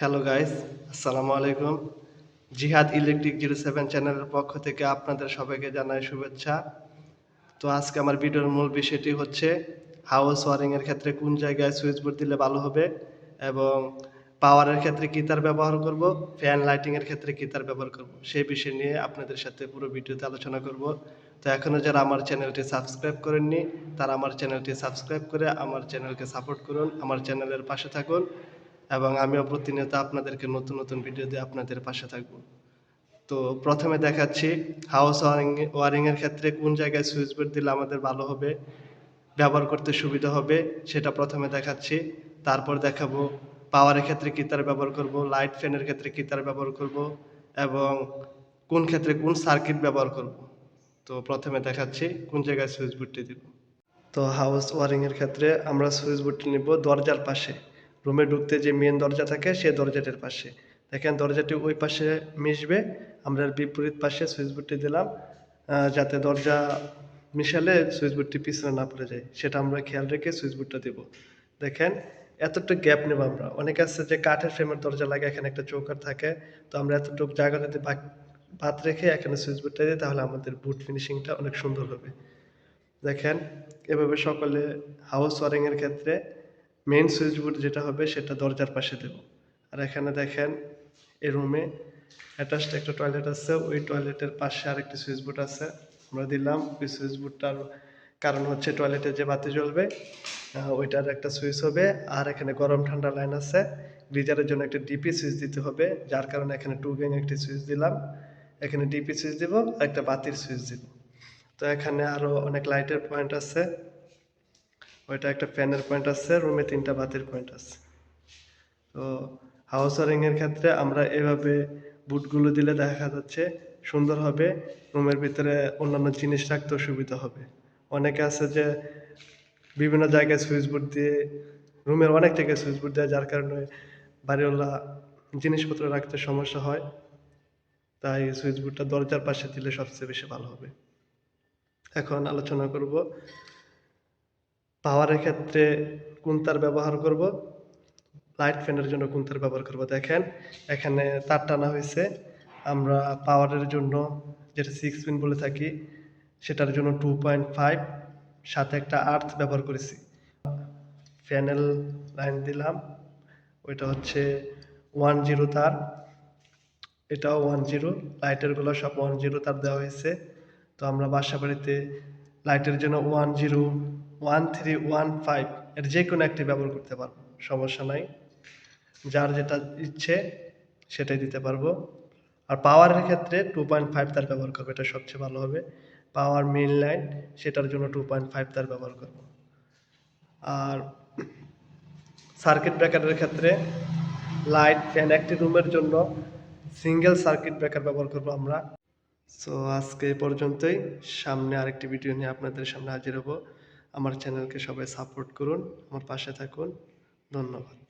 Hello guys আসসালামু আলাইকুম জিহাদ ইলেকট্রিক জিরো সেভেন চ্যানেলের পক্ষ থেকে আপনাদের সবাইকে জানাই শুভেচ্ছা। তো আজকে আমার ভিডিওর মূল বিষয়টি হচ্ছে হাউস ওয়ারিংয়ের ক্ষেত্রে কোন জায়গায় সুইচ বোর্ড দিলে ভালো হবে এবং পাওয়ারের ক্ষেত্রে কী তার ব্যবহার করব ফ্যান লাইটিংয়ের ক্ষেত্রে কী তার ব্যবহার করব, সেই বিষয় নিয়ে আপনাদের সাথে পুরো ভিডিওতে আলোচনা করব। তো এখনও যারা আমার চ্যানেলটি সাবস্ক্রাইব করেননি, তারা আমার চ্যানেলটি সাবস্ক্রাইব করে আমার চ্যানেলকে সাপোর্ট করুন, আমার চ্যানেলের পাশে থাকুন। এবং আমিও প্রতিনিয়ত আপনাদেরকে নতুন নতুন ভিডিও দিয়ে আপনাদের পাশে থাকব। তো প্রথমে দেখাচ্ছি হাউস ওয়ারিং ওয়ারিং এর ক্ষেত্রে কোন জায়গায় সুইচ বোর্ড দিলে আমাদের ভালো হবে, ব্যবহার করতে সুবিধা হবে, সেটা প্রথমে দেখাচ্ছি। তারপর দেখাবো পাওয়ারের ক্ষেত্রে কি তার ব্যবহার করব লাইট ফ্যানের ক্ষেত্রে কি তার ব্যবহার করব, এবং কোন ক্ষেত্রে কোন সার্কিট ব্যবহার করব। তো প্রথমে দেখাচ্ছি কোন জায়গায় সুইচ বোর্ডটি দিব। তো হাউস ওয়ারিং এর ক্ষেত্রে আমরা সুইচ বোর্ডটি নিব দরজার পাশে। রুমে ঢুকতে যে মেন দরজা থাকে সে দরজাটির পাশে। দেখেন দরজাটি ওই পাশে মিশবে, আমরা বিপরীত পাশে সুইচ বোর্ডটি দিলাম যাতে দরজা মিশালে সুইচবোর্ডটি পিছনে না পড়ে যায়। সেটা আমরা খেয়াল রেখে সুইচ বোর্ডটা দেব। দেখেন, এতটুকু গ্যাপ নেব আমরা। অনেকে আছে যে কাঠের ফ্রেমের দরজা লাগে, এখানে একটা চৌকার থাকে। তো আমরা এতটুকু জায়গা যদি বাদ রেখে এখানে সুইচ বোর্ডটা দিই, তাহলে আমাদের বুট ফিনিশিংটা অনেক সুন্দর হবে। দেখেন, এভাবে সকলে হাউস ওয়ারিং এর ক্ষেত্রে মেইন সুইচ বোর্ড যেটা হবে, সেটা দরজার পাশে দেব। আর এখানে দেখেন, এই রুমে অ্যাটাচড একটা টয়লেট আছে, ওই টয়লেটের পাশে আরেকটি সুইচ বোর্ড আছে। আমরা দিলাম, ওই সুইচ বোর্ডটার কারণ হচ্ছে টয়লেটে যে বাতি জ্বলবে ওইটার একটা সুইচ হবে। আর এখানে গরম ঠান্ডা লাইন আছে গিজারের জন্য একটা ডিপি সুইচ দিতে হবে, যার কারণে এখানে টু গ্যাং একটি সুইচ দিলাম। এখানে ডিপি সুইচ দিব, আর একটা বাতির সুইচ দিব। তো এখানে আরও অনেক লাইটের পয়েন্ট আছে। ওইটা একটা ফ্যানের পয়েন্ট আছে রুমে তিনটা বাতির পয়েন্ট আছে। তো হাউস ওয়ারিংয়ের ক্ষেত্রে আমরা এভাবে বুটগুলো দিলে দেখা যাচ্ছে সুন্দর হবে রুমের ভিতরে অন্যান্য জিনিস রাখতেও সুবিধা হবে। অনেকে আছে যে বিভিন্ন জায়গায় সুইচ বোর্ড দিয়ে রুমের অনেক জায়গায় সুইচ বোর্ড দেয়, যার কারণে বাড়িওয়ালা জিনিসপত্র রাখতে সমস্যা হয়। তাই সুইচ বোর্ডটা দরজার পাশে দিলে সবচেয়ে বেশি ভালো হবে। এখন আলোচনা করব পাওয়ারের ক্ষেত্রে কোন তার ব্যবহার করব? লাইট ফ্যানের জন্য কোন তার ব্যবহার করব? দেখেন, এখানে তার টানা হয়েছে। আমরা পাওয়ারের জন্য যেটা সিক্স পিন বলে থাকি, সেটার জন্য টু পয়েন্ট ফাইভ সাথে একটা আর্থ ব্যবহার করেছি। ফ্যানেল লাইন দিলাম। ওইটা হচ্ছে ওয়ান জিরো তার। এটাও ওয়ান জিরো লাইটেরগুলো সব ওয়ান জিরো তার দেওয়া হয়েছে। তো আমরা বাসা বাড়িতে লাইটের জন্য one zero one three one five এর যে কোনো একটি ব্যবহার করতে পারব। সমস্যা নাই। যার যেটা ইচ্ছে সেটাই দিতে পারব। আর পাওয়ারের ক্ষেত্রে টু পয়েন্ট ফাইভ তার ব্যবহার করব, এটা সবচেয়ে ভালো হবে। পাওয়ার মেন লাইন সেটার জন্য টু পয়েন্ট ফাইভ তার ব্যবহার করব। আর সার্কিট ব্রেকারের ক্ষেত্রে লাইট ফ্যান একটি রুমের জন্য সিঙ্গেল সার্কিট ব্রেকার ব্যবহার করব আমরা। সো আজকে এই পর্যন্তই। সামনে আরেকটি ভিডিও নিয়ে আপনাদের সামনে হাজির হব। আমার চ্যানেলকে সবাই সাপোর্ট করুন আমার পাশে থাকুন। ধন্যবাদ।